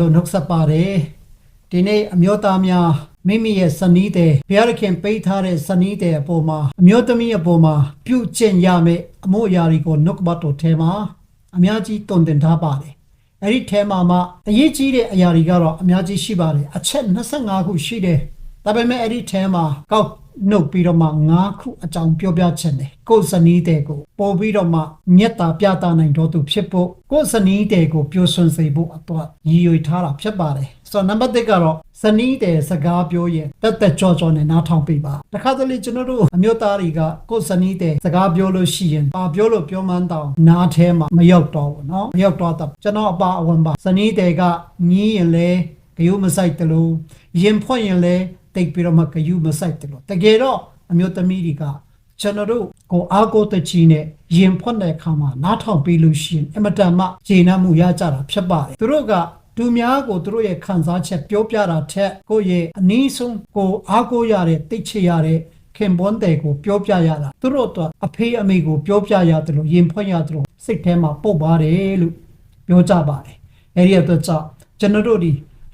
လို့နှုတ်ဆက်ပါတယ်ဒီနေ့အမျိုးသားများမိမိရဲ့စနီးတဲ့ဘုရားသခင်ပေးထားတဲ့စနီးတဲ့အပေါ်မှာအမျိုးသမီးအပေါ်မှာပြုကျင့်ရမယ့်အမှုအရာတွေကိုနှုတ်ကပတ်တော်ထဲမှာအများကြီးတုံတင်ထားပါတယ်အဲ့ဒီထဲမှာမှအရေးကြီးတဲ့အရာတွေကတော့အများကြီးရှိပါတယ်အချက်25ခုရှိတယ် ဒါပေမဲ့အဲ့ဒီထဲမှာကောက်နှုတ်ပြီးတော့မှ9ခုအကြောင်းပြောပြချင်တယ်ကိုယ်စနီးတဲ့ကိုပို့ပြီးတော့မှမြတ်တာပြတာနိုင်တော်သူဖြစ်ဖို့ကိုယ်စနီးတဲ့ကိုပြိုဆွန်စေဖို့အတွက်ရည်ရွယ်ထားတာဖြစ်ပါတယ်ဆိုတော့နံပါတ်1ကတော့စနီးတဲ့စကားပြောရင်တက်တက်ကြောကြောနဲ့နားထောင်ပေးပါတခါတလေကျွန်တော်တို့အမျိုးသားတွေကကိုယ်စနီးတဲ့စကားပြောလို့ရှိရင်ပါပြောလို့ပြောမှန်းတောင်နားထဲမှာမရောက်တော့ဘူးเนาะမရောက်တော့တော့ကျွန်တော်အပါအဝင်ပါစနီးတဲ့ကညီးရင်လဲဂယုမဆိုင်တလို့ရင်ဖွင့်ရင်လဲ တိတ်ပြီးတော့မှဂယုမဆိုင်တလို့တကယ်တော့အမျိုးသမီးတွေကကျွန်တော်တို့ကိုအားကိုးတကြီးနဲ့ရင်ဖွင့်တဲ့အခါမှာနားထောင်ပြီးလို့ရှိရင်အမတန်မှဂျေနမှုရကြတာဖြစ်ပါတယ်သူတို့ကသူများကိုသူတို့ရဲ့ခံစားချက်ပြောပြတာထက်ကိုယ့်ရဲ့အနည်းဆုံးကိုအားကိုးရတဲ့တိတ်ချရတဲ့ခင်ပွန်းတဲ့ကိုပြောပြရတာသူတို့တော့အဖေးအမေကိုပြောပြရတယ်လို့ရင်ဖွင့်ရတယ်လို့စိတ်ထဲမှာပုတ်ပါတယ်လို့ပြောကြပါတယ်အဲ့ဒီအတွက်ကြောင့်ကျွန်တော်တို့ဒီ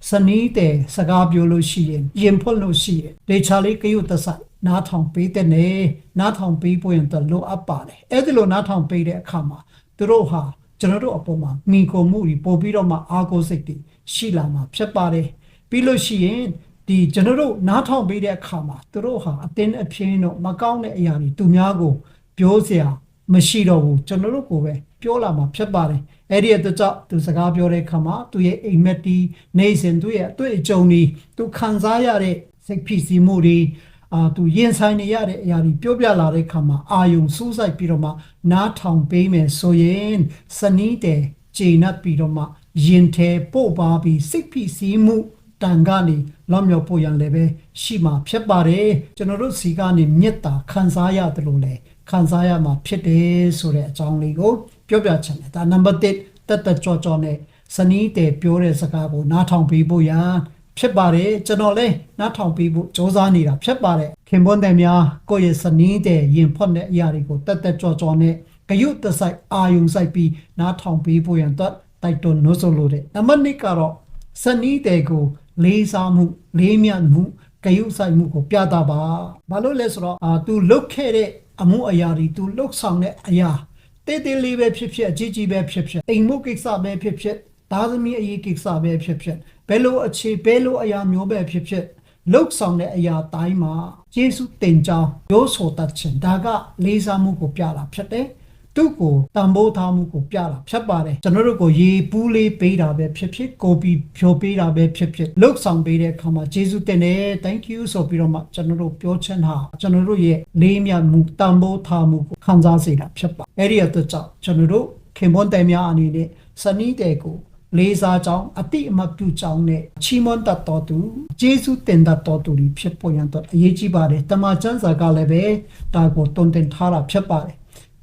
စနီးတဲ့စကားပြောလို့ရှိရင်ယင်ဖွင့်လို့ရှိရင်ဒေချာလေးကယုတ်သဆိုင်နားထောင်ပေးတဲ့နဲ့နားထောင်ပေးဖို့ရင်တော့လိုအပ်ပါတယ်အဲ့ဒီလိုနားထောင်ပေးတဲ့အခါမှာသူတို့ဟာကျွန်တော်တို့အပေါ်မှာမိကုန်မှုတွေပို့ပြီးတော့မှအာကိုစိတ်တွေရှိလာမှာဖြစ်ပါတယ်ပြီးလို့ရှိရင်ဒီကျွန်တော်တို့နားထောင်ပေးတဲ့အခါမှာသူတို့ဟာအတင်းအပြင်းတော့မကောင်းတဲ့အရာတွေသူများကိုပြောစရာ မရှိတော့ဘူးကျွန်တော်တို့ကိုပဲပြောလာမှာဖြစ်ပါတယ်အဲ့ဒီအတွက်ကြောင့်သူစကားပြောတဲ့အခါမှာသူရဲ့အိမ်မက်တီနေစဉ်သူရဲ့အတွေ့အကြုံတွေသူခံစားရတဲ့စိတ်ဖြစ်စီမှုတွေအာသူရင်ဆိုင်နေရတဲ့အရာတွေပြောပြလာတဲ့အခါမှာအာယုံစူးစိုက်ပြီးတော့မှနားထောင်ပေးမယ်ဆိုရင်စနီးတဲ့ဂျေနပ်ပြီးတော့မှရင်ထဲပို့ပါပြီးစိတ်ဖြစ်စီမှု တန်ကနေလောမြောက်ဖို့ရန်လည်းပဲရှိမှာဖြစ်ပါတယ်ကျွန်တော်တို့စီကနေမြတ်တာခံစားရတယ်လို့လည်းခံစားရမှာဖြစ်တယ်ဆိုတဲ့အကြောင်းလေးကိုပြောပြချင်တယ်ဒါနံပါတ်1တက်တက်ကြောကြောနဲ့စနီးတဲ့ပြောတဲ့စကားကိုနားထောင်ပေးဖို့ရန်ဖြစ်ပါတယ်ကျွန်တော်လည်းနားထောင်ပေးဖို့စ조사နေတာဖြစ်ပါတယ်ခင်ပွန်းတဲ့များကိုယ့်ရဲ့စနီးတဲ့ရင်ဖွက်တဲ့အရာတွေကိုတက်တက်ကြောကြောနဲ့ဂယုတဆိုင်အာယုံဆိုင်ပြီးနားထောင်ပေးဖို့ရန်တော့တိုက်တွန်းလို့ဆိုလို့တဲ့နံပါတ်2ကတော့စနီးတဲ့ကို လေးစားမှုလေးမြတ်မှုဂယုဆိုင်မှုကိုပြတာပါဘာလို့လဲဆိုတော့အာ तू လုတ်ခဲ့တဲ့အမှုအရာတွေ तू လုတ်ဆောင်တဲ့အရာတေးသေးလေးပဲဖြစ်ဖြစ်အကြီးကြီးပဲဖြစ်ဖြစ်အိမ်မှုကိစ္စပဲဖြစ်ဖြစ်သားသမီးအရေးကိစ္စပဲဖြစ်ဖြစ်ဘယ်လိုအခြေဘယ်လိုအရာမျိုးပဲဖြစ်ဖြစ်လှုပ်ဆောင်တဲ့အရာတိုင်းမှာယေရှုတင်ကြောင်းရိုးဆိုတတ်ခြင်းဒါကလေးစားမှုကိုပြတာဖြစ်တယ် သူ့ကိုတန်ဖိုးထားမှုကိုပြတာဖြစ်ပါတယ်ကျွန်တော်တို့ကိုရေပူးလေးပေးတာပဲဖြစ်ဖြစ်ကိုပီဖြိုပေးတာပဲဖြစ်ဖြစ်လှုပ်ဆောင်ပေးတဲ့အခါမှာယေရှုတင်တယ် thank you ဆိုပြီးတော့မှကျွန်တော်တို့ပြောချင်တာကျွန်တော်တို့ရဲ့လေးမြတ်မှုတန်ဖိုးထားမှုကိုခံစားစေတာဖြစ်ပါအဲ့ဒီအတွက်ကြောင့်ကျွန်တော်တို့ခင်ပွန်းတိုင်များအနေနဲ့စနီးတဲ့ကိုလေးစားကြောင်းအတိအမပြုကြောင်းနဲ့ချီးမွမ်းတတ်တော်သူဂျေစုတင်တတ်တော်သူတွေဖြစ်ပေါ်ရန်တော့အရေးကြီးပါတယ်တမန်ကျမ်းစာကလည်းပဲဒါကိုတုံတင်ထားတာဖြစ်ပါတယ်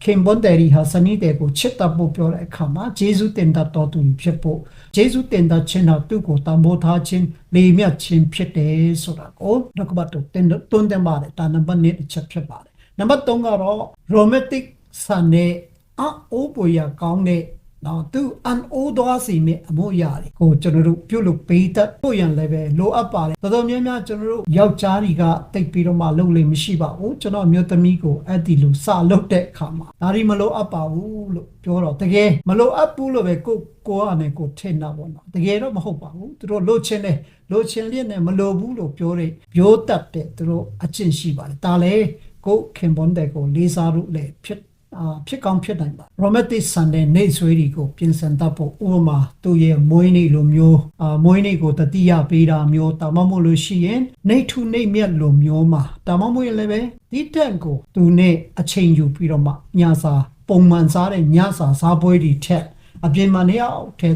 ခင်ပွန်တယ်ရီဟာစနီးတဲ့ကိုချစ်တပ်ဖို့ပြောတဲ့အခါမှာဂျေစုတင်တတ်တော်သူဖြစ်ဖို့ဂျေစုတင်တတ်ခြင်းဟာသူ့ကိုတန်ဖိုးထားခြင်းလေးမြတ်ခြင်းဖြစ်တယ်ဆိုတာကိုတော့ကပတ်တော့တင်တွန်းတယ်ပါတယ်ဒါနံပါတ်1အချက်ဖြစ်ပါတယ်နံပါတ်3ကတော့ romantic ဆန်နဲ့အအိုးပေါ်ရကောင်းတဲ့ နော်သူအန်အိုးသွားစီမဲ့အမို့ရတယ်ကိုကျွန်တော်တို့ပြုတ်လို့ပေးတတ်ဖို့ရန်လည်းပဲလိုအပ်ပါတယ်တော်တော်များများကျွန်တော်တို့ယောက်ျားတွေကတိတ်ပြီးတော့မှလုပ်လို့မရှိပါဘူးကျွန်တော်မျိုးသမီးကိုအဲ့ဒီလိုစလုပ်တဲ့အခါမှာဒါရီမလိုအပ်ပါဘူးလို့ပြောတော့တကယ်မလိုအပ်ဘူးလို့ပဲကိုကိုအနေကိုထင်တာပေါ့နော်တကယ်တော့မဟုတ်ပါဘူးသူတို့လိုချင်တယ်လိုချင်လျက်နဲ့မလိုဘူးလို့ပြောတဲ့ပြောတတ်တဲ့သူတို့အကျင့်ရှိပါတယ်ဒါလည်းကိုခင်ဘွန်တဲ့ကိုလေးစားလို့လည်းဖြစ် အာဖြစ်ကောင်းဖြစ်နိုင်ပါ romantic sunday နေ့ဆွေးတွေကိုပြင်ဆင်တတ်ဖို့ဥပမာသူ့ရဲ့မွေးနေ့လိုမျိုးအာမွေးနေ့ကိုတတိယပေးတာမျိုးတာမမို့လို့ရှိရင်နေထူနေမြတ်လိုမျိုးမှာတာမမို့ရင်လည်းပဲဒီတက်ကိုသူနဲ့အချိန်ယူပြီးတော့မှညစာပုံမှန်စားတဲ့ညစာစားပွဲတွေထက်အပြင်မှာနေအောင်ထက်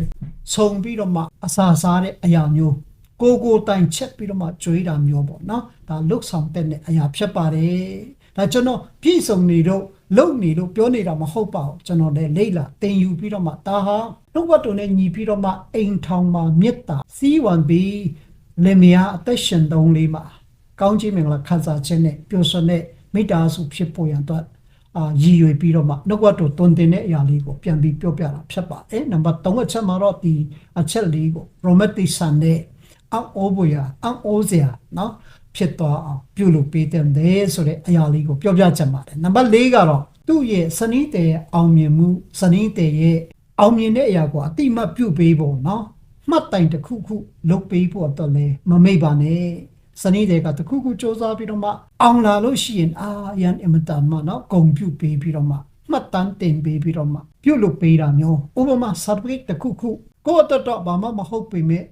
ဆုံပြီးတော့မှအစာစားတဲ့အရာမျိုးကိုကိုတိုင်ချက်ပြီးတော့မှကြွေးတာမျိုးပေါ့နော်ဒါလုတ်ဆောင်တဲ့အရာဖြစ်ပါတယ် ဒါကျွန်တော်ပြည့်စုံနေတော့လုံနေလို့ပြောနေတာမဟုတ်ပါဘူးကျွန်တော်လည်းလိတ်လာတင်ယူပြီးတော့မှဒါဟာနှုတ်ဘတ်တုံနဲ့ညီပြီးတော့မှအိမ်ထောင်မှာမြစ်တာစီးဝန်ပြီးလင်မယားအသက်ရှင်တုံးလေးမှာကောင်းချီးမင်္ဂလာခံစားခြင်းနဲ့ပျော်ရွှင်တဲ့မိသားစုဖြစ်ပေါ်ရန်အတွက်အာရည်ရွယ်ပြီးတော့မှနှုတ်ကပတ်တော်တွင်တင်တဲ့အရာလေးကိုပြန်ပြီးပြောပြတာဖြစ်ပါတယ်နံပါတ်3အချက်မှာတော့ဒီအချက်လေးကို romantic sun နဲ့အောက်အိုးပေါ်ရအောက်အိုးစရာနော် ဖြစ်သွားအောင်ပြုလုပ်ပေးတဲ့တယ်ဆိုတဲ့အရာလေးကိုပြောပြချင်ပါတယ်နံပါတ်4ကတော့သူ့ရဲ့စနီးတဲ့ရဲ့အောင်မြင်မှုစနီးတဲ့ရဲ့အောင်မြင်တဲ့အရာကိုအတိမတ်ပြုပေးဖို့နော်မှတ်တိုင်တစ်ခုခုလုပ်ပေးဖို့တော့လဲမမိတ်ပါနဲ့စနီးတဲ့ကတစ်ခုခုစ조사ပြီးတော့မှအောင်လာလို့ရှိရင်အာရန်အမတန်မနော်ဂုံပြုပေးပြီးတော့မှမှတ်တမ်းတင်ပေးပြီးတော့မှပြုလုပ်ပေးတာမျိုးဥပမာ certificate တစ်ခုခုကိုယ့်အတွက်တော့ဘာမှမဟုတ်ပေမဲ့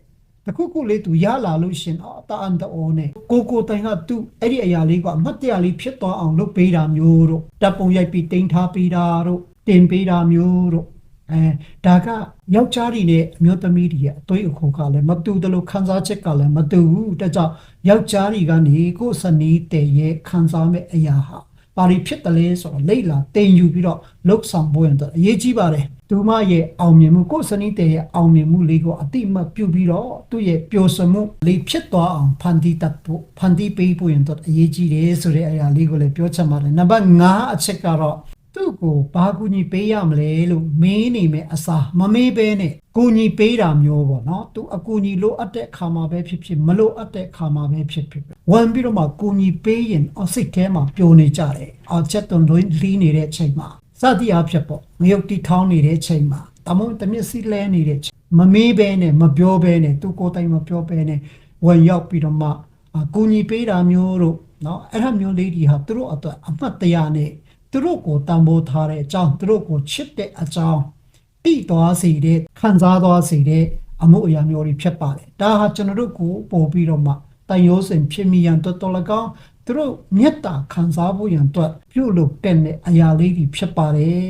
တခုခုလေးသူရလာလို့ရှင်အော်တာအန်တော်နဲ့ကိုကိုတိုင်ကသူအဲ့ဒီအရာလေးကအမှတ်တရလေးဖြစ်သွားအောင်လုပ်ပေးတာမျိုးတို့တပ်ပုံရိုက်ပြီးတင်ထားပေးတာတို့တင်ပေးတာမျိုးတို့အဲဒါကယောက်ျားတွေနဲ့အမျိုးသမီးတွေရဲ့အသွေးအခေါ်ကလည်းမတူတယ်လို့ခံစားချက်ကလည်းမတူဘူးတကြောင်ယောက်ျားတွေကနေကိုယ်စနီးတဲ့ရဲ့ခံစားမဲ့အရာဟာ ပါရီဖြစ်တယ်လေဆိုတော့လိတ်လာတင်ယူပြီးတော့လှုပ်ဆောင်ဖို့ရင်တော့အရေးကြီးပါတယ်ဒုမရဲ့အောင်မြင်မှုကိုယ်စနီးတဲ့ရဲ့အောင်မြင်မှုလေးကိုအတိအမှတ်ပြုပြီးတော့သူ့ရဲ့ပျော်ရွှင်မှုလေးဖြစ်သွားအောင်ဖန်တီးတတ်ဖို့ဖန်တီးပေးဖို့ရင်တော့အရေးကြီးတယ်ဆိုတဲ့အရာလေးကိုလည်းပြောချင်ပါတယ်နံပါတ်5အချက်ကတော့ သူ့ကိုဘာကူညီပေးရမလဲလို့မင်းနေမဲ့အစားမမေးပဲနဲ့ကူညီပေးတာမျိုးပေါ့နော်သူအကူညီလိုအပ်တဲ့အခါမှာပဲဖြစ်ဖြစ်မလိုအပ်တဲ့အခါမှာပဲဖြစ်ဖြစ်ဝန်ပြီးတော့မှကူညီပေးရင်အစိတ်ထဲမှာပျော်နေကြတယ်အချက်တွန်လွင်းလီးနေတဲ့အချိန်မှာစသည်အဖြစ်ပေါ့ငရုတ်တီထောင်းနေတဲ့အချိန်မှာတမုံတမျက်စိလဲနေတဲ့အချိန်မမေးပဲနဲ့မပြောပဲနဲ့သူကိုယ်တိုင်မပြောပဲနဲ့ဝန်ရောက်ပြီးတော့မှကူညီပေးတာမျိုးတို့နော်အဲ့ဒါမျိုးလေးတွေဟာသူတို့အတွက်အမှတ်တရနဲ့ သူတို့ကိုတန်ဖိုးထားတဲ့အကြောင်းသူတို့ကိုချစ်တဲ့အကြောင်းတိသွားစေတဲ့ခံစားသွားစေတဲ့အမှုအရာမျိုးတွေဖြစ်ပါတယ်ဒါဟာကျွန်တော်တို့ကိုပို့ပြီးတော့မှတန်ရိုးစင်ဖြစ်မိရန်တော်တော်၎င်းသူတို့မေတ္တာခံစားဖို့ရန်အတွက်ပြုလုပ်တဲ့အရာလေးတွေဖြစ်ပါတယ်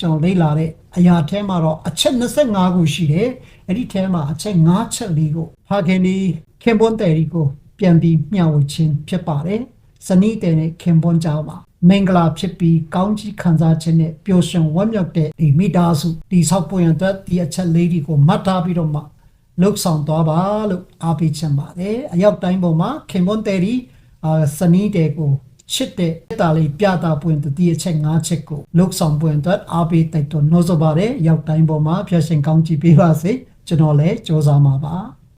ကျွန်တော်လေ့လာတဲ့အရာထဲမှာတော့အချက်25ခုရှိတယ်အဲ့ဒီထဲမှာအချက်5ချက်လေးကိုဖခင်ဒီခင်ပွန်တယ်ဒီကိုပြန်ပြီးမျှဝေခြင်းဖြစ်ပါတယ်ဇနီးတဲ့နဲ့ခင်ပွန်ကြောင်းပါ မင်္ဂလာဖြစ်ပြီးကောင်းကြီးခံစားခြင်းနဲ့ပျော်ရွှင်ဝမ်းမြောက်တဲ့ဒီမိသားစုဒီဆောက်ပွင့်ရတဲ့ဒီအချက်လေးတွေကိုမှတ်ထားပြီးတော့မှလှုပ်ဆောင်သွားပါလို့အားပေးချင်ပါတယ်အရောက်တိုင်းပေါ်မှာခင်ပွန်တယ်ဒီအာစနီးတဲ့ကိုချစ်တဲ့တာလေးပြတာပွင့်တည်အချက်၅ချက်ကိုလှုပ်ဆောင်ပွင့်အတွက်အားပေးတိုက်တွန်းနှိုးဆော်ပါတယ်ရောက်တိုင်းပေါ်မှာဖျက်ရှင်ကောင်းကြည့်ပေးပါစေကျွန်တော်လည်းစ조사မှာပါ